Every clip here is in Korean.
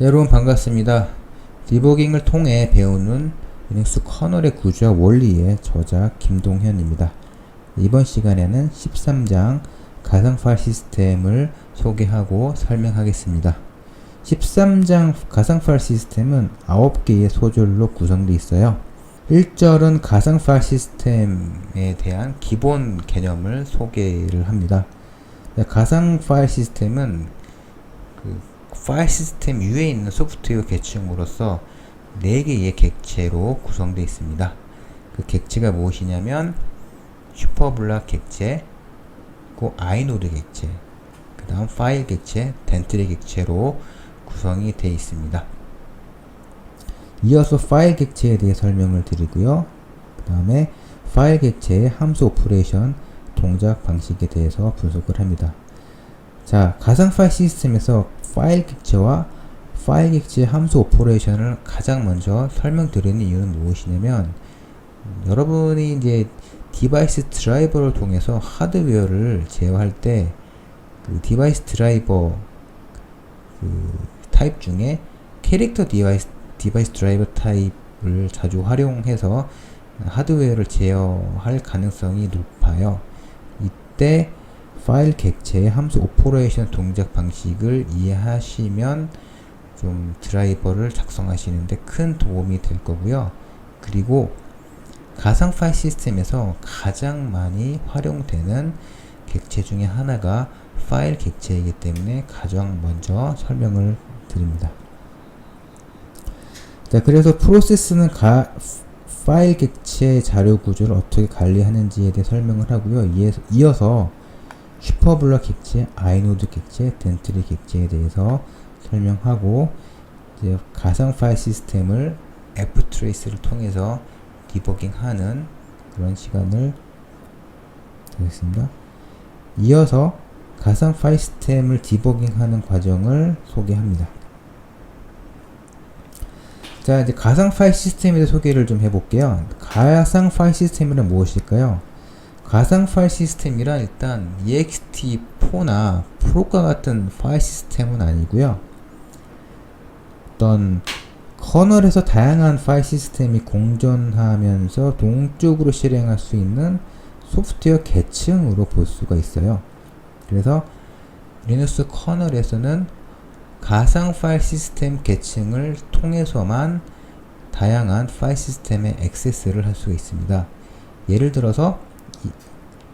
네, 여러분 반갑습니다. 디버깅을 통해 배우는 리눅스 커널의 구조와 원리의 저자 김동현입니다. 이번 시간에는 13장 가상 파일 시스템을 소개하고 설명하겠습니다. 13장 가상 파일 시스템은 9개의 소절로 구성되어 있어요. 1절은 가상 파일 시스템에 대한 기본 개념을 소개를 합니다. 네, 가상 파일 시스템은 그 파일 시스템 위에 있는 소프트웨어 계층으로서 4개의 객체로 구성되어 있습니다. 그 객체가 무엇이냐면 슈퍼블락 객체, 그 아이노드 객체, 그 다음 파일 객체, 덴트리 객체로 구성이 되어 있습니다. 이어서 파일 객체에 대해 설명을 드리고요. 그 다음에 파일 객체의 함수 오퍼레이션 동작 방식에 대해서 분석을 합니다. 자, 가상 파일 시스템에서 파일 객체와 파일 객체 함수 오퍼레이션을 가장 먼저 설명드리는 이유는 무엇이냐면 여러분이 이제 디바이스 드라이버를 통해서 하드웨어를 제어할 때 그 디바이스 드라이버 그 타입 중에 캐릭터 디바이스 디바이스 드라이버 타입을 자주 활용해서 하드웨어를 제어할 가능성이 높아요. 이때 파일 객체의 함수 오퍼레이션 동작 방식을 이해하시면 좀 드라이버를 작성하시는데 큰 도움이 될 거고요. 그리고 가상 파일 시스템에서 가장 많이 활용되는 객체 중에 하나가 파일 객체이기 때문에 가장 먼저 설명을 드립니다. 자, 그래서 프로세스는 가, 파일 객체 자료 구조를 어떻게 관리하는지에 대해 설명을 하고요. 이어서 슈퍼블럭 객체, 아이노드 객체, 덴트리 객체에 대해서 설명하고 이제 가상 파일 시스템을 ftrace를 통해서 디버깅하는 그런 시간을 드리겠습니다. 이어서 가상 파일 시스템을 디버깅하는 과정을 소개합니다. 자, 이제 가상 파일 시스템에 대해 소개를 좀 해볼게요. 가상 파일 시스템이란 무엇일까요? 가상 파일 시스템이란 일단 ext4나 프로과 같은 파일 시스템은 아니고요. 어떤 커널에서 다양한 파일 시스템이 공존하면서 동적으로 실행할 수 있는 소프트웨어 계층으로 볼 수가 있어요. 그래서 리눅스 커널에서는 가상 파일 시스템 계층을 통해서만 다양한 파일 시스템에 액세스를 할 수가 있습니다. 예를 들어서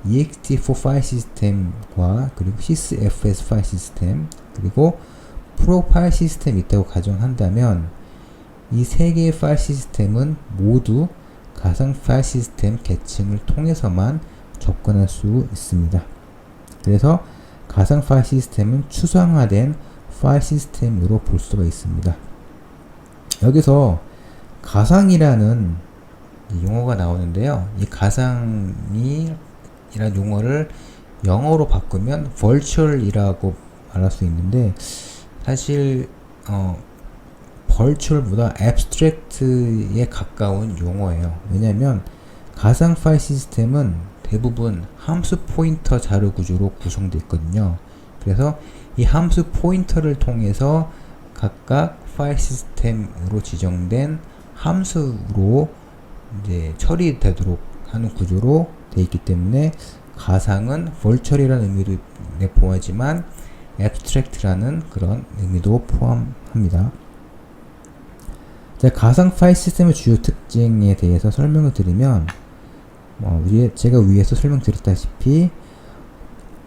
ext4 파일 시스템과 그리고 sysfs 파일 시스템 그리고 프로 파일 시스템이 있다고 가정한다면 이 세 개의 파일 시스템은 모두 가상 파일 시스템 계층을 통해서만 접근할 수 있습니다. 그래서 가상 파일 시스템은 추상화된 파일 시스템으로 볼 수가 있습니다. 여기서 가상이라는 용어가 나오는데요. 이 가상이 이란 용어를 영어로 바꾸면 virtual이라고 말할 수 있는데 사실 어 virtual보다 abstract에 가까운 용어예요. 왜냐하면 가상 파일 시스템은 대부분 함수 포인터 자료 구조로 구성되어 있거든요. 그래서 이 함수 포인터를 통해서 각각 파일 시스템으로 지정된 함수로 이제 처리되도록 하는 구조로 되어 있기 때문에 가상은 virtual이라는 의미도 내포하지만 abstract라는 그런 의미도 포함합니다. 자, 가상 파일 시스템의 주요 특징에 대해서 설명을 드리면 어, 제가 위에서 설명드렸다시피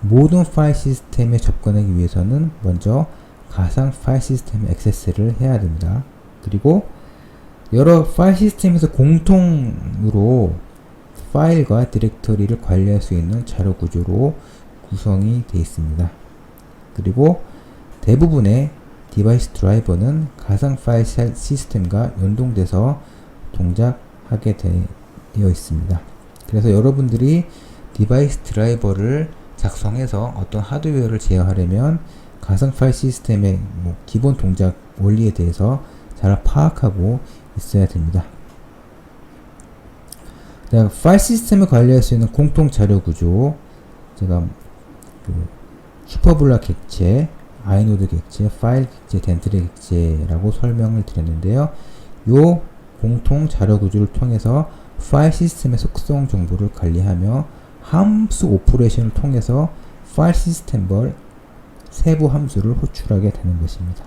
모든 파일 시스템에 접근하기 위해서는 먼저 가상 파일 시스템에 액세스를 해야 됩니다. 그리고 여러 파일 시스템에서 공통으로 파일과 디렉터리를 관리할 수 있는 자료 구조로 구성이 되어 있습니다. 그리고 대부분의 디바이스 드라이버는 가상 파일 시스템과 연동돼서 동작하게 되어 있습니다. 그래서 여러분들이 디바이스 드라이버를 작성해서 어떤 하드웨어를 제어하려면 가상 파일 시스템의 뭐 기본 동작 원리에 대해서 잘 파악하고 있어야 됩니다. 자, 파일 시스템을 관리할 수 있는 공통 자료 구조 제가 그 슈퍼블락 객체, 아이노드 객체, 파일 객체, 덴트리 객체라고 설명을 드렸는데요. 요 공통 자료 구조를 통해서 파일 시스템의 속성 정보를 관리하며 함수 오퍼레이션을 통해서 파일 시스템별 세부 함수를 호출하게 되는 것입니다.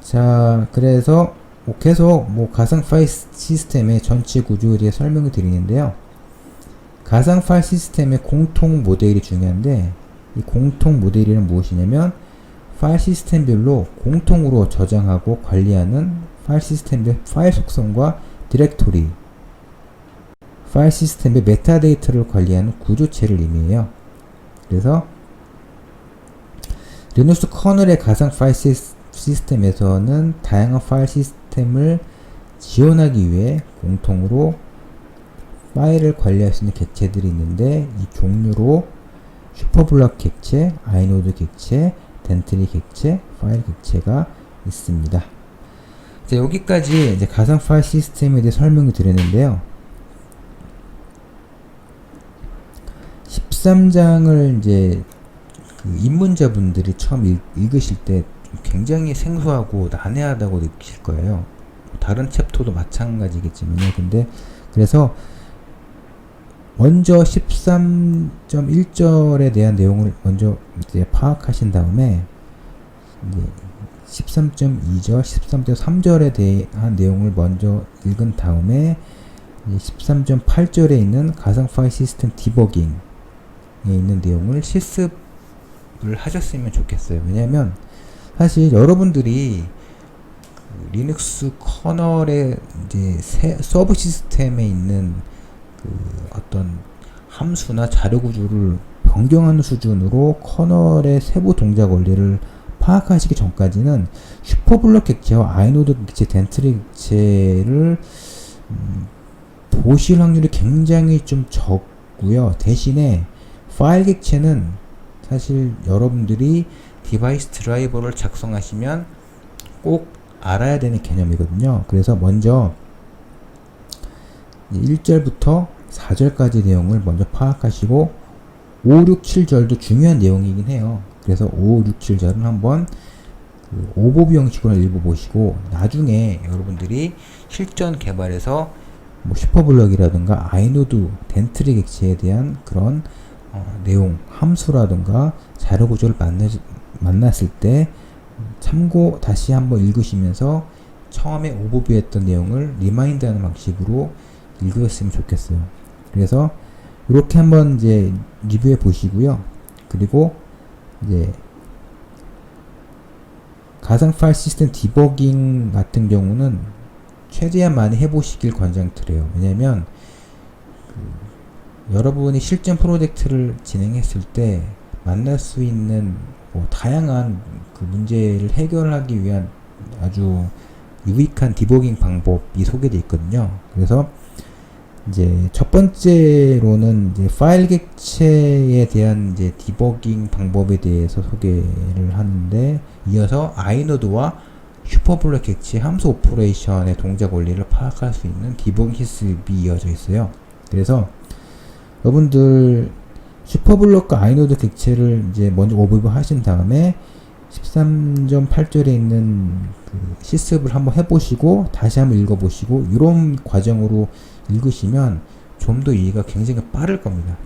자, 그래서 뭐 계속 뭐 가상 파일 시스템의 전체 구조에 대해 설명을 드리는데요. 가상 파일 시스템의 공통 모델이 중요한데 이 공통 모델은 무엇이냐면 파일 시스템별로 공통으로 저장하고 관리하는 파일 시스템별 파일 속성과 디렉토리 파일 시스템의 메타데이터를 관리하는 구조체를 의미해요. 그래서 리눅스 커널의 가상 파일 시스- 시스템에서는 다양한 파일 시스템 을 지원하기 위해 공통으로 파일을 관리할 수 있는 객체들이 있는데 이 종류로 슈퍼블럭 객체, 아이노드 객체, 덴트리 객체, 파일 객체가 있습니다. 자, 여기까지 이제 가상 파일 시스템에 대해 설명을 드렸는데요. 13장을 이제 그 입문자분들이 처음 읽, 읽으실 때 굉장히 생소하고 난해하다고 느끼실 거예요. 다른 챕터도 마찬가지겠지만요. 근데 그래서 먼저 13.1절에 대한 내용을 먼저 이제 파악하신 다음에 이제 13.2절, 13.3절에 대한 내용을 먼저 읽은 다음에 13.8절에 있는 가상 파일 시스템 디버깅에 있는 내용을 실습을 하셨으면 좋겠어요. 왜냐하면 사실 여러분들이 그 리눅스 커널의 이제 세- 서브 시스템에 있는 그 어떤 함수나 자료 구조를 변경하는 수준으로 커널의 세부 동작 원리를 파악하시기 전까지는 슈퍼블럭 객체와 아이노드 객체, 덴트리 객체를 음, 보실 확률이 굉장히 좀 적고요. 대신에 파일 객체는 사실 여러분들이 디바이스 드라이버를 작성하시면 꼭 알아야 되는 개념이거든요. 그래서 먼저 1절부터 4절까지 내용을 먼저 파악하시고 5, 6, 7절도 중요한 내용이긴 해요. 그래서 5, 6, 7절은 한번 그 오버뷰 형식으로 읽어보시고 나중에 여러분들이 실전 개발에서 뭐 슈퍼블럭이라든가 아이노드, 덴트리 객체에 대한 그런 어, 내용, 함수라든가 자료 구조를 만나, 만났을 때 참고 다시 한번 읽으시면서 처음에 오버뷰 했던 내용을 리마인드하는 방식으로 읽으셨으면 좋겠어요. 그래서 이렇게 한번 이제 리뷰해 보시고요. 그리고 이제 가상 파일 시스템 디버깅 같은 경우는 최대한 많이 해보시길 권장드려요. 왜냐면 그 여러분이 실전 프로젝트를 진행했을 때 만날 수 있는 뭐 다양한 그 문제를 해결하기 위한 아주 유익한 디버깅 방법이 소개되어 있거든요. 그래서 이제 첫 번째로는 이제 파일 객체에 대한 이제 디버깅 방법에 대해서 소개를 하는데 이어서 아이노드와 슈퍼블럭 객체 함수 오퍼레이션의 동작 원리를 파악할 수 있는 디버깅 실습이 이어져 있어요. 그래서 여러분들 슈퍼블럭과 아이노드 객체를 이제 먼저 오버뷰 하신 다음에 13.8절에 있는 그 실습을 한번 해보시고 다시 한번 읽어보시고 이런 과정으로 읽으시면 좀 더 이해가 굉장히 빠를 겁니다.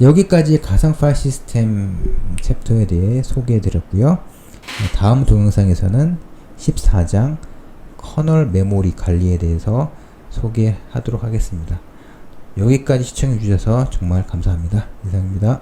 여기까지 가상 파일 시스템 챕터에 대해 소개해 드렸고요. 다음 동영상에서는 14장 커널 메모리 관리에 대해서 소개하도록 하겠습니다. 여기까지 시청해 주셔서 정말 감사합니다. 이상입니다.